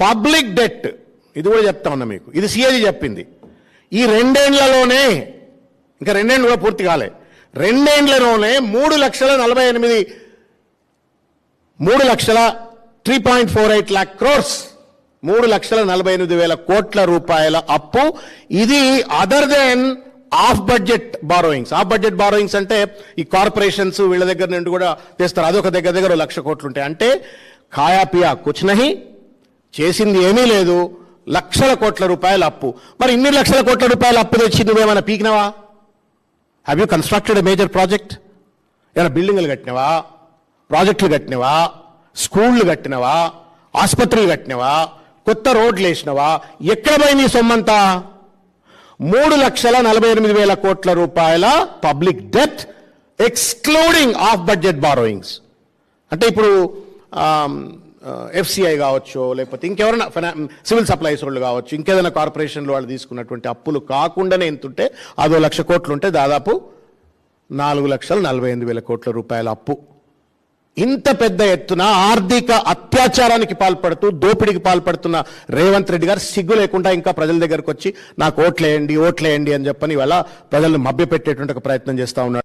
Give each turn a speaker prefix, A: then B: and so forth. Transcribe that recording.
A: Public debt. ఇది కూడా చెప్తా ఉన్నా మీకు. ఇది సిఏజీ చెప్పింది. ఈ రెండేండ్లలోనే ఇంకా రెండేండ్లు కూడా పూర్తి కాలే. రెండేండ్లలోనే మూడు లక్షల నలభై ఎనిమిది మూడు లక్షల three point four eight lakh crores. మూడు లక్షల నలభై ఎనిమిది వేల కోట్ల రూపాయల అప్పు. ఇది other than off budget borrowings. Off budget borrowings అంటే ఈ కార్పొరేషన్స్ వీళ్ళ దగ్గర నుండి కూడా తెస్తారు. అదొక దగ్గర దగ్గర లక్ష కోట్లు ఉంటాయి. అంటే ఖాయా పియా కుచ్ నహి. చేసింది ఏమీ లేదు. లక్షల కోట్ల రూపాయల అప్పు. మరి ఇన్ని లక్షల కోట్ల రూపాయల అప్పు తెచ్చి నువ్వేమైనా పీకినవా? Have you constructed major project ఏమైనా బిల్డింగ్లు కట్టినవా? ప్రాజెక్టులు కట్టినవా? స్కూళ్ళు కట్టినవా? ఆసుపత్రులు కట్టినవా? కొత్త రోడ్లు వేసినవా? ఎక్కడ పోయి నీ సొమ్మంతా? మూడు లక్షల నలభై ఎనిమిది వేల కోట్ల రూపాయల public debt excluding off budget borrowings అంటే ఇప్పుడు ఎఫ్సిఐ కావచ్చు లేకపోతే ఇంకెవరైనా ఫైనా సివిల్ సప్లైస్ వాళ్ళు కావచ్చు ఇంకేదైనా కార్పొరేషన్లు వాళ్ళు తీసుకున్నటువంటి అప్పులు కాకుండానే ఎంతుంటే అదో లక్ష కోట్లు ఉంటే దాదాపు నాలుగు లక్షల నలభై ఎనిమిది వేల కోట్ల రూపాయల అప్పు. ఇంత పెద్ద ఎత్తున ఆర్థిక అత్యాచారానికి పాల్పడుతూ దోపిడికి పాల్పడుతున్న రేవంత్ రెడ్డి గారు సిగ్గు లేకుండా ఇంకా ప్రజల దగ్గరకు వచ్చి నాకు ఓట్లేయండి ఓట్లేయండి అని చెప్పని ఇవాళ ప్రజలను మభ్యపెట్టేటువంటి ఒక ప్రయత్నం చేస్తా ఉన్నాడు